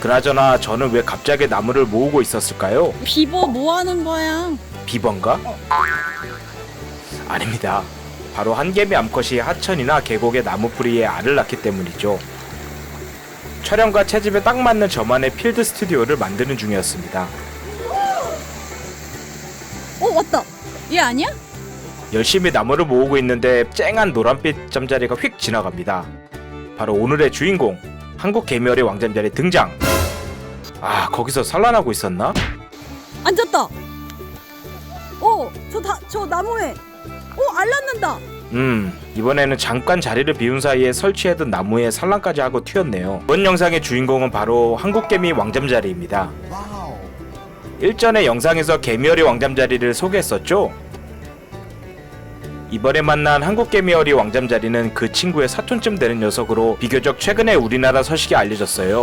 그나저나 저는 왜 갑자기 나무를 모으고 있었을까요? 비버 뭐 하는 거야? 비번가? 아닙니다. 바로 한개미 암컷이 하천이나 계곡의 나무 뿌리에 알을 낳기 때문이죠. 촬영과 채집에 딱 맞는 저만의 필드 스튜디오를 만드는 중이었습니다. 어 왔다. 얘 아니야? 열심히 나무를 모으고 있는데 쨍한 노란빛 잠자리가 휙 지나갑니다. 바로 오늘의 주인공 한국 개미열의 왕잠자리 등장. 아 거기서 산란하고 있었나? 앉았다. 어, 저 다 저 나무에. 어, 알랐는다. 음 이번에는 잠깐 자리를 비운 사이에 설치해둔 나무에 산란까지 하고 튀었네요. 이번 영상의 주인공은 바로 한국 개미 왕잠자리입니다. 일전의 영상에서 개미열이 왕잠자리를 소개했었죠? 이번에 만난 한국 개미열이 왕잠자리는 그 친구의 사촌쯤 되는 녀석으로 비교적 최근에 우리나라 서식이 알려졌어요.